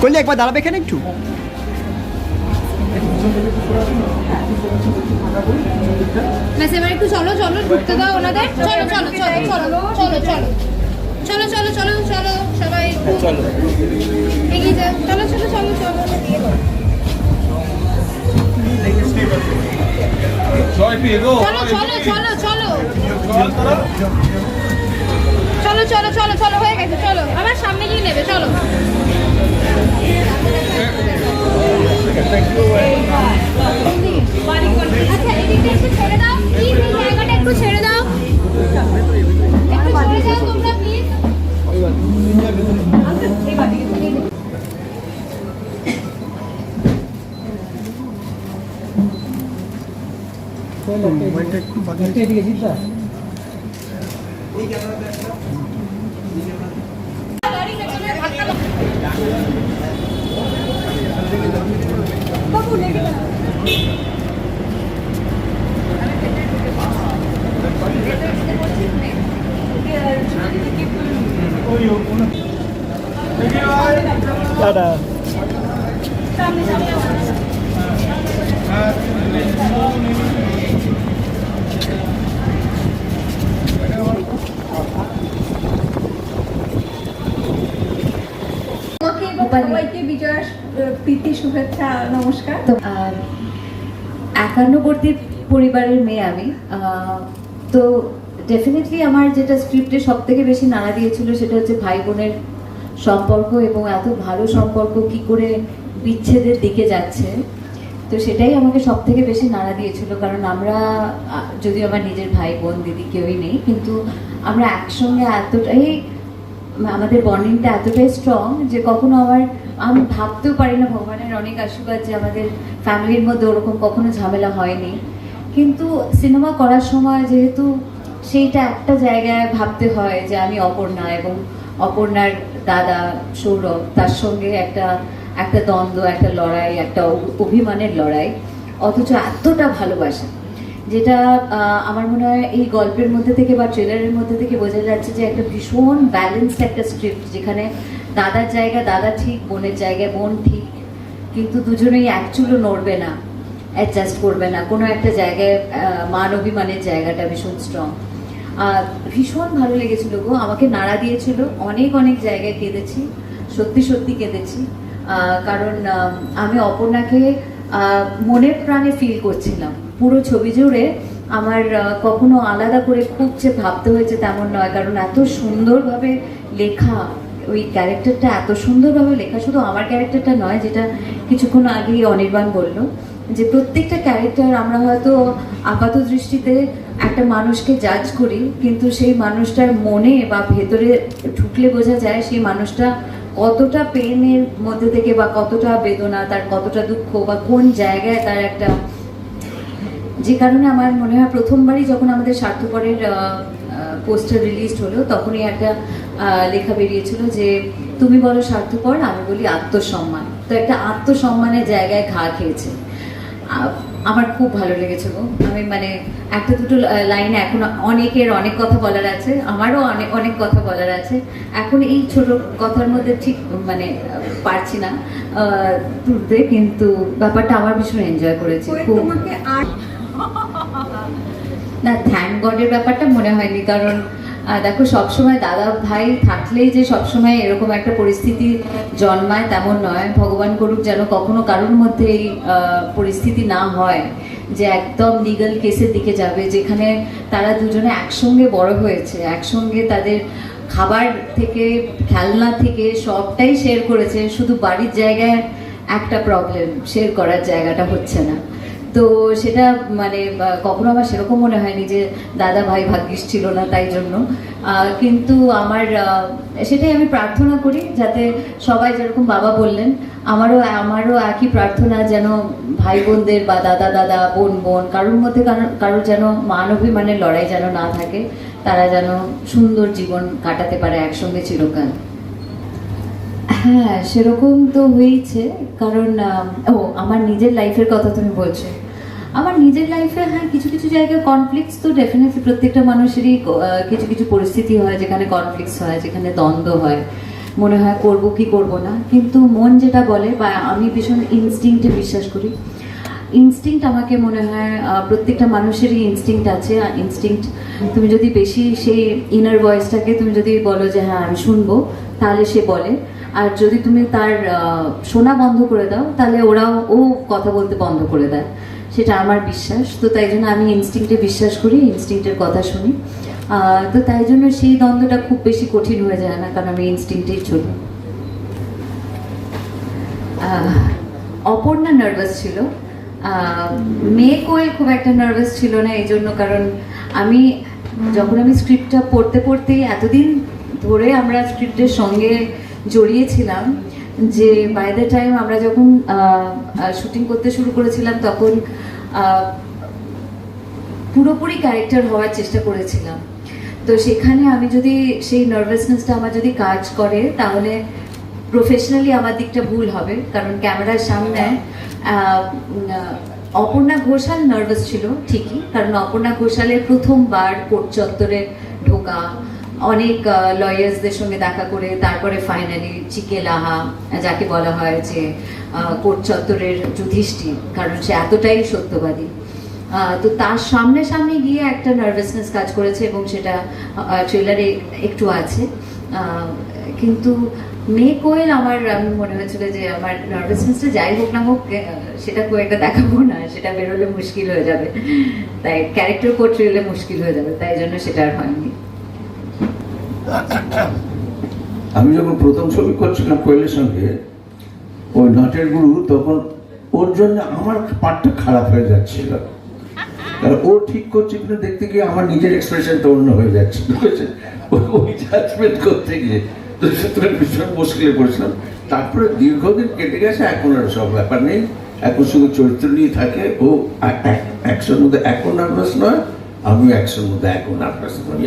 করলে একবার দাঁড়াবে এখানে একটু ব্যাস এবার একটু চলো চলো ঢুকতে দাও ওনাদের চলো চলো চলো চলো চলো চলো চলো চলো চলো চলো সবাই চলো এগিয়ে যাও চলো চলো চলো চলো পেয়ে গো চলো চলো চলো চলো চলো চলো চলো চলো, হয়ে গেছে, চলো। আবার সামনে গিয়ে নেবে, চলো। আচ্ছা একটু ছেড়ে দাও। ছেড়ে দাও। একটু সরে যাও তোমরা, প্লিজ। 따라 নমস্কার। তো একান্নবর্তী পরিবারের মেয়ে আমি। তো ডেফিনেটলি আমার যেটা স্ক্রিপ্টে সব থেকে বেশি নাড়া দিয়েছিল সেটা হচ্ছে ভাই বোনের সম্পর্ক এবং এত ভালো সম্পর্ক কি করে বিচ্ছেদের দিকে যাচ্ছে। তো সেটাই আমাকে সব থেকে বেশি নাড়া দিয়েছিল কারণ আমরা যদিও আমার নিজের ভাই বোন, দিদি কেউই নেই, কিন্তু আমরা একসঙ্গে এতটাই, আমাদের বন্ডিংটা এতটাই স্ট্রং যে কখনো আমার আমি ভাবতেও পারি না, ভগবানের অনেক আশীর্বাদ যে আমাদের ফ্যামিলির মধ্যে ওরকম কখনো ঝামেলা হয়নি। কিন্তু সিনেমা করার সময় যেহেতু সেইটা একটা জায়গায় ভাবতে হয় যে আমি অপর্ণা এবং অপর্ণার দাদা সৌরভ, তার সঙ্গে একটা একটা দ্বন্দ্ব, একটা লড়াই, একটা অভিমানের লড়াই, অথচ এতটা ভালোবাসা, যেটা আমার মনে হয় এই গল্পের মধ্যে থেকে বা ট্রেলারের মধ্যে থেকে বোঝা যাচ্ছে যে একটা ভীষণ ব্যালেন্সড একটা স্ক্রিপ্ট যেখানে দাদার জায়গা দাদা ঠিক, বোনের জায়গায় বোন ঠিক, কিন্তু দুজনেই অ্যাকচুয়ালি নড়বে না অ্যাডজাস্ট করবে না। কোনো একটা জায়গায় মান অভিমানের জায়গাটা ভীষণ স্ট্রং ভীষণ ভালো লেগেছিল গো, আমাকে নাড়া দিয়েছিল। অনেক অনেক জায়গায় কেঁদেছি, সত্যি সত্যি কেঁদেছি। কারণ আমি অপর্ণাকে মনের প্রাণে ফিল করছিলাম। পুরো ছবি জুড়ে আমার কখনো আলাদা করে খুব যে ভাবতে হয়েছে তেমন নয়, কারণ এত সুন্দরভাবে লেখা ওই ক্যারেক্টারটা এত সুন্দরভাবে লেখা, শুধু আমার ক্যারেক্টারটা নয়, যেটা কিছুক্ষণ আগেই অনির্বাণ বলল, যে প্রত্যেকটা ক্যারেক্টার আমরা হয়তো আপাত দৃষ্টিতে একটা মানুষকে জাজ করি, কিন্তু সেই মানুষটার মনে বা ভেতরে ঢুকলে বোঝা যায় সেই মানুষটা কতটা পেনের মধ্যে থেকে বা কতটা বেদনা, তার কতটা দুঃখ বা কোন জায়গায় তার একটা যে কারণে আমার মনে হয় প্রথমবারই যখন আমাদের স্বার্থপরের পোস্টার রিলিজ হলো, তখনই একটা লেখা বেরিয়েছিল যে তুমি বলো স্বার্থপর আমি বলি আত্মসম্মান। তো একটা আত্মসম্মানের জায়গায় ঘা খেয়েছে। আমার খুব ভালো লেগেছে গো। আমি মানে একটা দুটো লাইনে এখন অনেকের অনেক কথা বলার আছে আমারও অনেক অনেক কথা বলার আছে। এখন এই ছোট কথার মধ্যে ঠিক মানে পারছি না তুলতে কিন্তু ব্যাপারটা আমার ভীষণ এনজয় করেছি। খুব। না থ্যাংক গডের ব্যাপারটা মনে হয়নি কারণ আহ, দেখো সবসময় দাদা ভাই থাকলেই যে সবসময় এরকম একটা পরিস্থিতি জন্মায় তেমন নয়। ভগবান করুক যেন কখনো কারোর মধ্যে এই পরিস্থিতি না হয় যে একদম লিগাল কেসের দিকে যাবে যেখানে তারা দুজনে একসঙ্গে বড় হয়েছে একসঙ্গে তাদের খাবার থেকে খেলনা থেকে সবটাই শেয়ার করেছে। শুধু বাড়ির জায়গায় একটা প্রবলেম শেয়ার করার জায়গাটা হচ্ছে না। তো সেটা মানে কখনো আমার সেরকম মনে হয়নি যে দাদা ভাই ভাগ্যিস ছিল না তাই জন্য। কিন্তু আমার সেটাই আমি প্রার্থনা করি যাতে সবাই যেরকম বাবা বললেন, আমারও আমারও একই প্রার্থনা যেন ভাই বোনদের বা দাদা দাদা, বোন বোন, কারোর মধ্যে কারো- কারোর যেন মান অভিমানের লড়াই যেন না থাকে, তারা যেন সুন্দর জীবন কাটাতে পারে একসঙ্গে চিরকাল। হ্যাঁ সেরকম তো হয়েছে। কারণ ও, আমার নিজের লাইফের কথা তুমি বলছো। আমার নিজের লাইফে হ্যাঁ কিছু কিছু জায়গায় কনফ্লিক্টস তো ডেফিনেটলি প্রত্যেকটা মানুষেরই কিছু কিছু পরিস্থিতি হয়, যেখানে কনফ্লিক্টস হয়, যেখানে দ্বন্দ্ব হয়। মনে হয় করব কি করব না। কিন্তু মন যেটা বলে, বা আমি ভীষণ ইনস্টিংক্টে বিশ্বাস করি। ইনস্টিংক্ট আমাকে মনে হয় প্রত্যেকটা মানুষেরই ইনস্টিংক্ট আছে। ইনস্টিংক্ট তুমি যদি বেশি সেই ইনার ভয়েসটাকে তুমি যদি বলো যে হ্যাঁ আমি শুনব, তাহলে সে বলে। আর যদি তুমি তার শোনা বন্ধ করে দাও, তাহলে ওরাও ও কথা বলতে বন্ধ করে দেয়। সেটা আমার বিশ্বাস। তো তাই জন্য আমি ইনস্টিংক্টে বিশ্বাস করি, ইনস্টিংক্টের কথা শুনি। তো তাই জন্য সেই দ্বন্দ্বটা খুব বেশি কঠিন হয়ে যায় না, কারণ আমি ইনস্টিংক্টেই চলি অপর্ণা নার্ভাস ছিল। মেয়ে কোয়েল খুব একটা নার্ভাস ছিল না এই জন্য, কারণ আমি যখন আমি স্ক্রিপ্টটা পড়তে পড়তে এতদিন ধরে আমরা স্ক্রিপ্টের সঙ্গে জড়িয়েছিলাম যে বাই দ্য টাইম আমরা যখন শুটিং করতে শুরু করেছিলাম তখন পুরোপুরি ক্যারেক্টার হওয়ার চেষ্টা করেছিলাম। তো সেখানে আমি যদি সেই নার্ভাসনেসটা আমার যদি কাজ করে তাহলে প্রফেশনালি আমার দিকটা ভুল হবে কারণ ক্যামেরার সামনে আহ, অপর্ণা ঘোষাল নার্ভাস ছিল ঠিকই কারণ অপর্ণা ঘোষালের প্রথমবার কোট চত্বরে ঢোকা অনেক লয়ার্সদের সঙ্গে দেখা করে তারপরে ফাইনালি চিকে লাহা যাকে বলা হয় যে কোর্ট চত্বরের যুধিষ্ঠির, কারণ সে এতটাই সত্যবাদী। তো তার সামনে সামনে গিয়ে একটা নার্ভাসনেস কাজ করেছে এবং সেটা ট্রেলারে একটু আছে। কিন্তু মেয়ে কোয়েল আমার, আমি মনে হয়েছিল যে আমার নার্ভাসনেসটা যাই হোক না হোক সেটা খুব একটা দেখাবো না, সেটা বেরোলে মুশকিল হয়ে যাবে। তাই ক্যারেক্টার পোর্ট্রেলে মুশকিল হয়ে যাবে, তাই জন্য সেটা আর হয়নি। আমি যখন প্রথম ছবি করছিলাম কোয়েলের সঙ্গে, ওই নাটের গুরু তখন ওর জন্য আমার পার্টটা খারাপ হয়ে যাচ্ছিল। কারণ ও ঠিক করছে কিনা দেখতে গিয়ে আমার নিজের এক্সপ্রেশনটা অন্য হয়ে যাচ্ছে। ওই জাজমেন্ট করতে গিয়ে তো সুতরাং ভীষণ মুশকিলে পড়েছিলাম। তারপরে দীর্ঘদিন কেটে গেছে, এখন আর সব ব্যাপার নেই। এখন শুধু চরিত্র নিয়ে থাকে। ও একশোর মধ্যে এখন নার্ভাস নয় আমিও একশোর মধ্যে এখন নার্ভাস নয়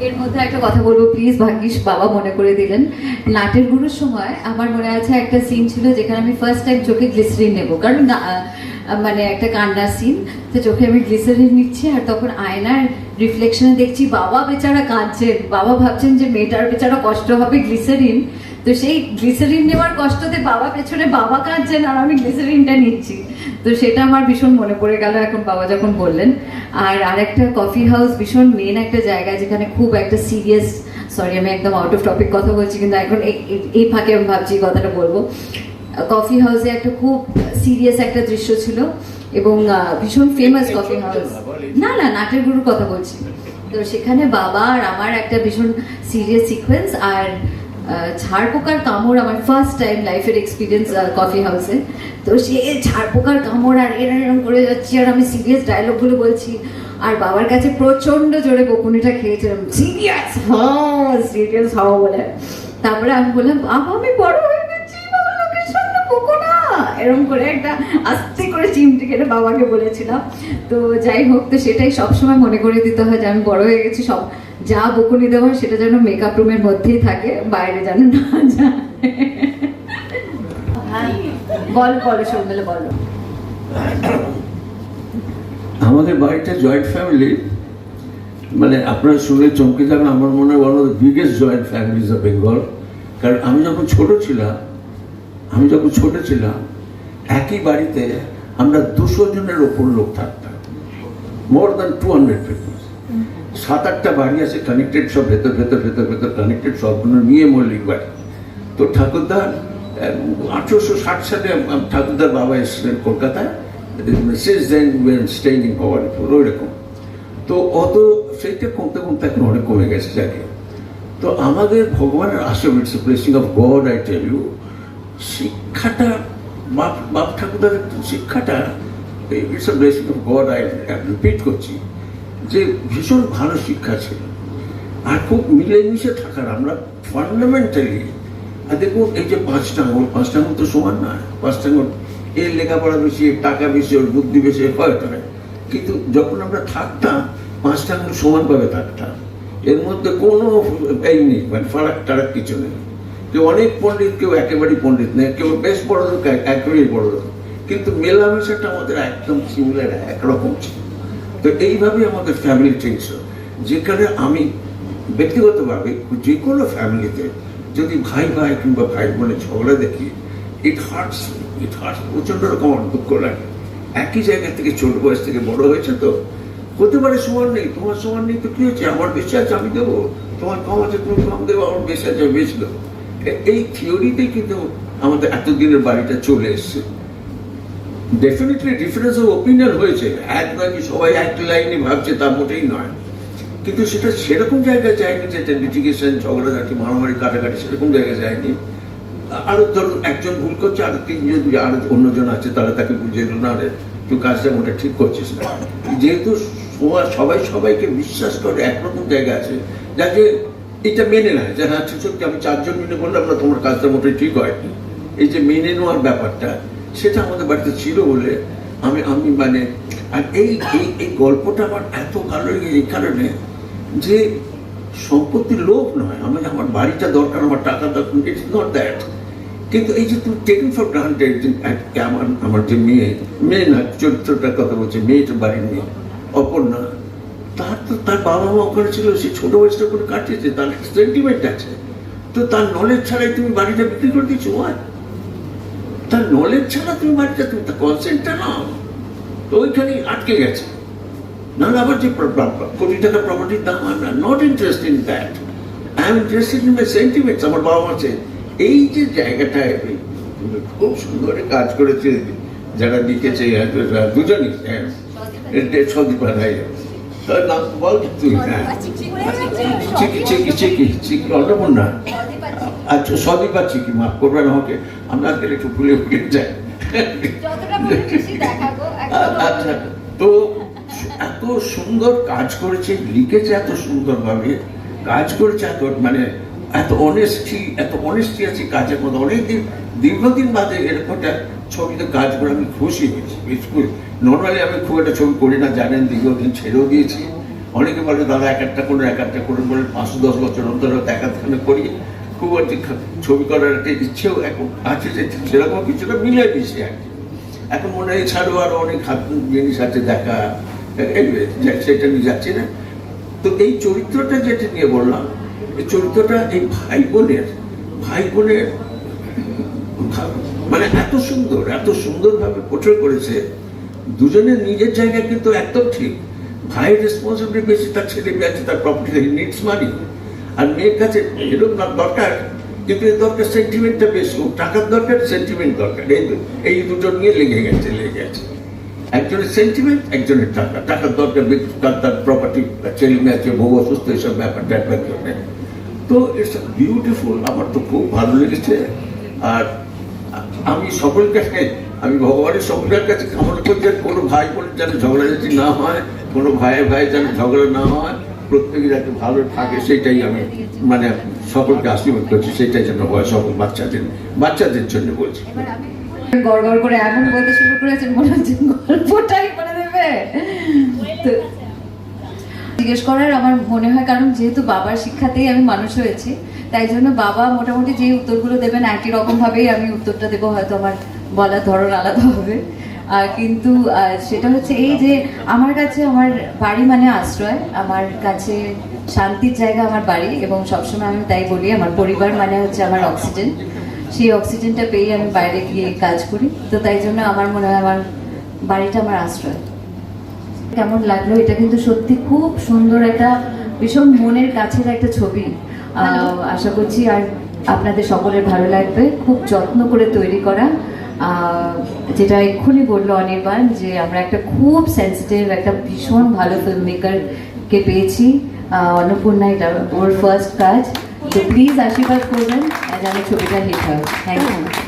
এর- মধ্যে একটা কথা বলব প্লিজ ভাগ্যিস বাবা মনে করে দিলেন। নাটের গুরুর সময় আমার মনে আছে একটা সিন ছিল যেখানে আমি ফার্স্ট টাইম চোখে গ্লিসারিন নেব। কারণ মানে একটা কান্নার সিন তো চোখে আমি গ্লিসারিন নিচ্ছি আর তখন আয়নার রিফ্লেকশনে দেখছি বাবা বেচারা কাঁদছেন। বাবা ভাবছেন যে মেয়েটার বেচারা কষ্ট হবে গ্লিসারিন তো সেই গ্লিসারিন নেওয়ার কষ্টতে বাবা পেছনে বাবা কাঁদছেন আর আমি গ্লিসারিনটা নিচ্ছি। তো সেটা আমার ভীষণ মনে পড়ে গেল এখন বাবা যখন বললেন। আর আরেকটা কফি হাউস ভীষণ মেন একটা জায়গা যেখানে খুব একটা সিরিয়াস সরি আমি একদম আউট অফ টপিক কথা বলছি কিন্তু এখন এই- ফাঁকে আমি ভাবছি কথাটা বলব। কফি হাউসে একটা খুব সিরিয়াস একটা দৃশ্য ছিল এবং ভীষণ ফেমাস কফি হাউস না না নাটের গুরুর কথা বলছি। তো সেখানে বাবা আর আমার একটা ভীষণ সিরিয়াস সিকোয়েন্স আর ঝাড় পোকার কামড় আমার ফার্স্ট টাইম লাইফের এক্সপিরিয়েন্স কফি হাউসে তো সে ঝাড় পোকার কামড় আর এরম এরম করে যাচ্ছি আর আমি সিরিয়াস ডায়লগগুলো বলছি। আর বাবার কাছে প্রচণ্ড জোরে বকুনিটা খেয়েছিলাম সিরিয়াস হ্যাঁ সিরিয়াস হও বলে। তারপরে আমি বললাম বাবা আমি বড় হয়ে গেছি এরকম করে একটা আস্তে করে চিমটি কেটে বাবাকে বলেছিলাম। তো যাই হোক, তো সেটাই সবসময় মনে করে দিতে হয় যে আমি বড় হয়ে গেছি, সব যা বকুনি দেওয়া হয় সেটা যেন মেকআপ রুমের মধ্যেই থাকে বাইরে যেন না যায়। হ্যাঁ বলো বলো বলো। আমাদের বাড়িটা জয়েন্ট ফ্যামিলি মানে আপনারা শুনে চমকে যাবেন আমার মনে হয় one of the biggest joint families of Bengal কারণ আমি যখন ছোট ছিলাম আমি যখন ছোট ছিলাম একই বাড়িতে আমরা দুশো জনের ওপর লোক থাকতাম। More than two hundred people সাত আটটা বাড়ি আছে কানেক্টেড সব ভেতর ভেতর ভেতর ভেতর কানেক্টেড সবগুলো নিয়ে মল্লিক বাড়ি। তো ঠাকুরদার আঠেরোশো ষাট সালে ঠাকুরদার বাবা এসেছিলেন কলকাতায়। সিন্স দেন তো অত সেইটা কমতে কমতে এখন অনেক কমে গেছে জায়গায় তো আমাদের ভগবানের আশ্রম it's blessing of God I tell you শিক্ষাটা, বাপ বাপ ঠাকুরদার শিক্ষাটা it's a blessing of God I repeat করছি। যে ভীষণ ভালো শিক্ষা ছিল। আর খুব মিলেমিশে থাকার আমরা ফান্ডামেন্টালি আর দেখুন এই যে পাঁচটা আঙুল পাঁচটা আঙুল তো সমান না পাঁচটা আঙুল এর লেখাপড়া বেশি টাকা বেশি, ওর বুদ্ধি বেশি হয়তো হয় কিন্তু যখন আমরা থাকতাম পাঁচটা আঙুল সমানভাবে থাকতাম, এর মধ্যে কোনো এই নেই মানে ফারাক টারাক কিছু নেই। কেউ অনেক পণ্ডিত, কেউ একেবারেই পণ্ডিত নেই কেউ বেশ বড় লোক এক- একেবারেই বড় লোক কিন্তু মেলামেশাটা আমাদের একদম সিমিলার একরকম ছিল। তো এইভাবে আমাদের ফ্যামিলি ছিল যেখানে আমি ব্যক্তিগতভাবে যে কোনো ফ্যামিলিতে যদি ভাই ভাই কিংবা ভাই বোনের ঝগড়া দেখি ইট হার্টস ইট হার্টস প্রচণ্ড রকম আমার দুঃখ লাগে একই জায়গা থেকে ছোট বয়স থেকে বড় হয়েছে তো। হতে পারে সমান নেই, তোমার সমান নেই তো কি হচ্ছে? আমার বেশি আছে, আমি দেবো। তোমার কম আছে, তুমি কম দেবো, আমার বেশি আছে বেশি দেবো। এই থিওরিতেই কিন্তু আমাদের এতদিনের বাড়িটা চলে এসছে। ডেফিনেটলি ডিফারেন্স অফ ওপিনিয়ন হয়েছে। এক নয় কি সবাই এক লাইনে ভাবছে, তা মোটেই নয়। কিন্তু সেটা সেরকম জায়গায় যায়নি যেটা লিটিগেশন ঝগড়াঝাটি, মারামারি, কাটাকাটি সেরকম জায়গায় যায়নি। আরও ধরুন একজন ভুল করছে, আর তিনজন আর অন্যজন আছে, তারা তাকে বুঝিয়ে দিল, না তুই কাজটা মোটা ঠিক করছিস না। যেহেতু সবাই সবাই সবাইকে বিশ্বাস করে, একরকম জায়গা আছে যাকে এটা মেনে নেয়, যে হ্যাঁ সত্যি আমি চারজন মিলে বললাম তোমার কাজটা মোটেই ঠিক হয়নি। এই যে মেনে নেওয়ার ব্যাপারটা সেটা আমাদের বাড়িতে ছিল বলে আমি আমি মানে আর এই এই এই গল্পটা আমার এত ভালো লাগে এই কারণে যে সম্পত্তির লোভ নয়। আমার আমার বাড়িটা দরকার, আমার টাকা দরকার ইটস নট দ্যাট কিন্তু এই যে তুমি টেকিং ফর গ্রান্টেড আমার আমার যে মেয়ে মেয়ে না, চরিত্রটার কথা বলছে, মেয়েটা বাড়ির মেয়ে অপর্ণা তার তো, তার বাবা মা ওখানে ছিল, সে ছোট বয়সটা করে কাটিয়েছে, তার সেন্টিমেন্ট আছে। তো তার নলেজ ছাড়াই তুমি বাড়িটা বিক্রি করে দিচ্ছ ওয়াই তার নলেজ ছাড়া তুমি বাড়িটা তুমি তো কনসেন্টটা নাও তো ওইখানেই আটকে গেছে। নাহলে আবার যে কোটি টাকা প্রপার্টির দাম I am not interest in that I am interested in my sentiments আমার বাবা আছে। এই যে জায়গাটায় তুমি খুব সুন্দর কাজ করেছে। যারা লিখেছে দুজনই। হ্যাঁ। সদীপ ভাই। তার নাম বল তুই। চিকি চিকি চিকি চিকি অন্নপূর্ণা। আচ্ছা সবই পাচ্ছি কি মাফ করবেন আমাকে। আমরা আজকে একটু ভুলে ভুলে যাই। আচ্ছা তো এত সুন্দর কাজ করেছে লিখেছে এত সুন্দরভাবে কাজ করেছে এত মানে এত অনেস্টি এত অনেস্টি আছে কাজের মধ্যে। অনেকদিন দীর্ঘদিন বাদে এরকম একটা ছবিতে কাজ করে আমি খুশি হয়েছি বিলকুল নর্মালি আমি খুব একটা ছবি করি না জানেন দীর্ঘদিন ছেড়েও দিয়েছি। অনেকে বলে দাদা এক একটা করে এক একটা করে বলে পাঁচশো দশ বছর অন্তর এক আধখানে করি। খুব একটা ছবি করার একটা ইচ্ছেও এখন আছে যে সেরকম কিছুটা মিলে আর কি। এখন মনে হয় এছাড়াও আরও অনেক জিনিস আছে দেখা সেটা নিয়ে যাচ্ছি না। তো এই চরিত্রটা যেটা নিয়ে বললাম, এই চরিত্রটা এই ভাই বোনের ভাই বোনের মানে এত সুন্দর, এত সুন্দরভাবে পোট্রে করেছে। দুজনের নিজের জায়গায় কিন্তু একদম ঠিক। ভাইয়ের রেসপন্সিবিলিটি বেশি, তার ছেলে আছে, তার প্রপার্টি নিডস মানি আর মেয়ের কাছে এরকম দরকার কিন্তু এর দরকার সেন্টিমেন্টটা বেশি টাকার দরকার সেন্টিমেন্ট দরকার। এই এই দুটো নিয়ে লেগে গেছে লেগে গেছে। একজনের সেন্টিমেন্ট একজনের টাকা। টাকার দরকার তার তার প্রপার্টি ছেলে মেয়ে আছে বউ অসুস্থ এইসব ব্যাপারটা একবার জন্য। তো ইটস বিউটিফুল আমার তো খুব ভালো লেগেছে। আর আমি সকলের কাছে, আমি ভগবানের সকলের কাছে কামনা করি যে কোনো ভাই বোনের যেন ঝগড়াঝাটি না হয়, কোনো ভাইয়ের ভাই যেন ঝগড়া না হয়। প্রত্যেকে যাতে ভালো থাকে, সেটাই আমি মানে সকলকে আশীর্বাদ করছি, সেটাই যেন হয় সকল বাচ্চাদের বাচ্চাদের জন্য বলছি। করে বলতে শুরু করেছেন জিজ্ঞেস করার আমার মনে হয়, কারণ যেহেতু বাবার শিক্ষাতেই আমি মানুষ হয়েছি, তাই জন্য বাবা মোটামুটি উত্তরগুলো দেবেন একই আমি উত্তরটা দেবো, হয়তো আমার বলার ধরন আলাদা হবে। কিন্তু সেটা হচ্ছে এই যে আমার কাছে আমার বাড়ি মানে আশ্রয় আমার কাছে শান্তির জায়গা আমার বাড়ি এবং সবসময় আমি তাই বলি আমার পরিবার মানে হচ্ছে আমার অক্সিজেন। সেই অক্সিজেনটা পেয়ে আমি বাইরে গিয়ে কাজ করি। তো তাই জন্য আমার মনে হয় আমার বাড়িটা আমার আশ্রয়। কেমন লাগল? এটা কিন্তু সত্যি খুব সুন্দর একটা ভীষণ মনের কাছের একটা ছবি। আহ, আশা করছি আর আপনাদের সকলের ভালো লাগবে। খুব যত্ন করে তৈরি করা। যেটা এক্ষুনি বলল অনির্বাণ যে আমরা একটা খুব সেন্সিটিভ একটা ভীষণ ভালো ফিল্ম মেকারকে পেয়েছি অন্নপূর্ণা, এটা ওর ফার্স্ট কাজ। তো প্লিজ আশীর্বাদ করবেন যেন ছবিটা হিট হয় থ্যাংক ইউ